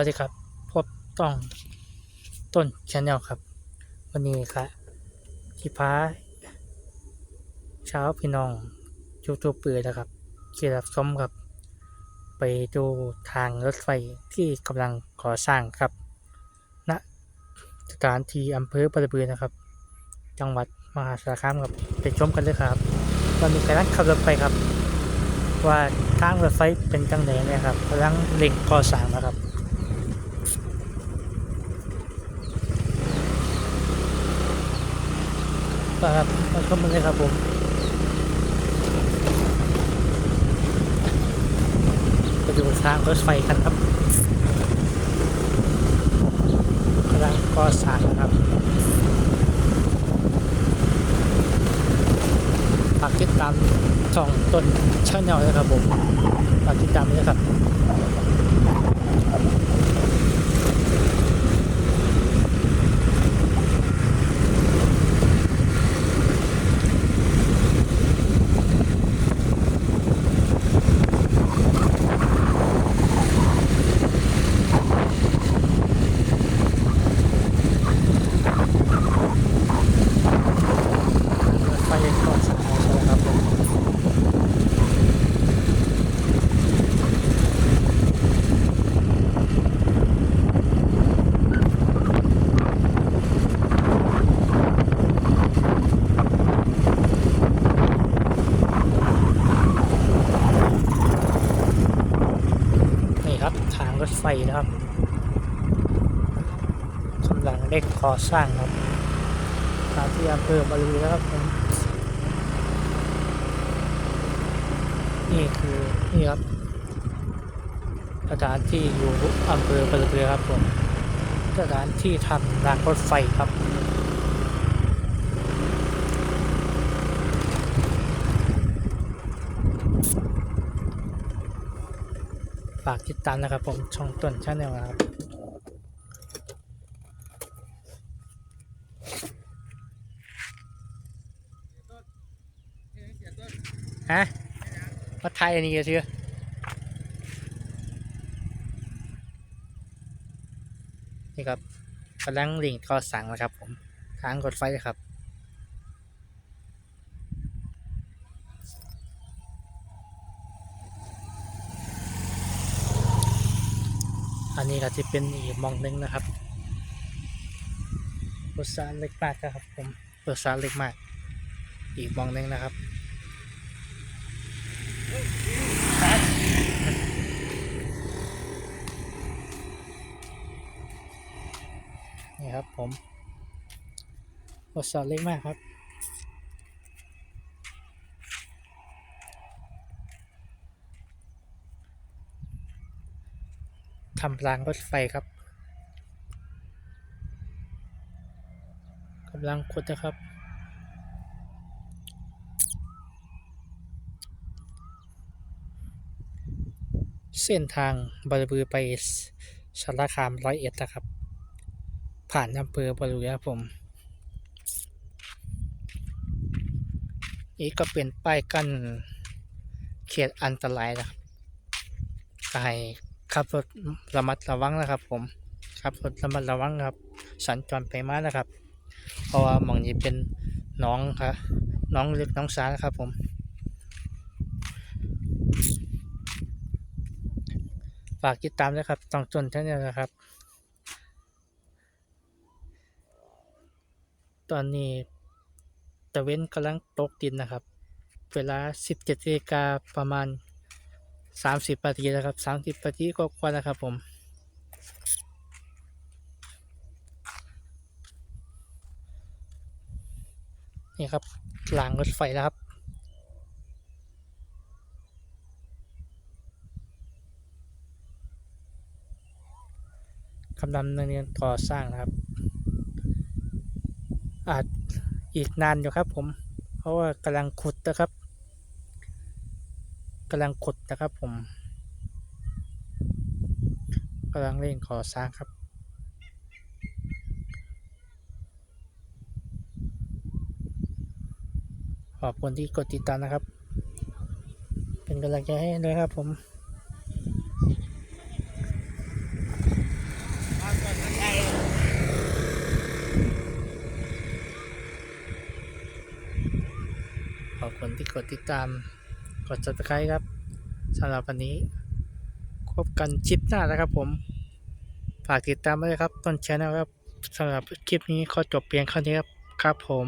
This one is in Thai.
วัสดีครับ พบต้องต้นชาแนลครับ วันนี้ครับที่พาเช้าพี่น้องยูทูบเบอร์นะครับเกี่ยวกับชมครับ ไปดูทางรถไฟที่กำลังก่อสร้างครับณสถานที่อำเภอประบือนะครับ จังหวัดมหาสารคามครับไปชมกันเลยครับตอนนี้กำลังขับรถไปครับ ว่าทางรถไฟเป็นจังไหนนี่ยครับกำลังเร่งก่อสร้างนะครับ ครับมาชมกันเลยครับผมไปดูทางรถไฟกันครับกำลังก่อสร้างนะครับฝากติดตามช่องต้นช่างแนวเลยครับผมฝากติดตามด้วยครับ ไฟก่อสร้างใช่ไหมครับผมนี่ครับทางรถ ไฟนะครับกำลังเร่งก่อสร้างครับตามที่อำเภอบริเวณนะครับผมนี่คือ นี่ครับสถานที่อยู่อำเภอบริเวณครับผมสถานที่ทำรางรถไฟครับากติดตามนะครับผมช่องต้นชาแนลนะครับฮะมาไทยอันนี้เชื่อนี่ครับกำลังลิงก่อสั่งนะครับผมทางรถไฟครับ อันนี้ก็จะเป็นอีกมองหนึงนะครับรถสารเล็กมากนะครับผมรถสารเล็กมาก อีกมองหนึงนะครับนี่ครับผมบทสอบเล็กมากครับ ทำรางรถไฟครับกำลังขุดนะครับ เส้นทางบริบือไปสารคามร้อยเอ็ดนะครับ ผ่านอำเภอบริบือครับผมนี่ก็เป็นป้ายกั้นเขตอันตรายนะครับก็ให้ ขับรถระมัดระวังนะครับ ผมขับรถระมัดระวังครับ สัญจรไปมานะครับ เพราะว่าหมองนี้เป็นน้องครับน้องเล็กน้องสานะครับ ผม ฝากติดตามด้วยครับต้องจนท่านนี้นะครับ ตอนนี้ตะเว้นกำลังตกดินนะครับ เวลา 17นาฬิกาประมาณ 30นาทีนะครับ30นาทีก็กว่านะครับผมนี่ครับรางรถไฟแล้วครับ กำลังดำเนินก่อสร้างนะครับ อาจอีกนานอยู่ครับผม เพราะว่ากำลังขุดนะครับ กำลังขุดนะครับผมกำลังเร่งก่อสร้างครับ ขอบคุณที่กดติดตามนะครับ เป็นกำลังใจให้ด้วยครับผมขอบคุณที่กดติดตาม กด subscribe ครับสำหรับวันนี้พบกันคลิปหน้านะครับผม ฝากติดตามไว้เลยครับต้นช anel ครับสำหรับคลิปนี้ขอจบเพียงเท่านี้ครับครับผม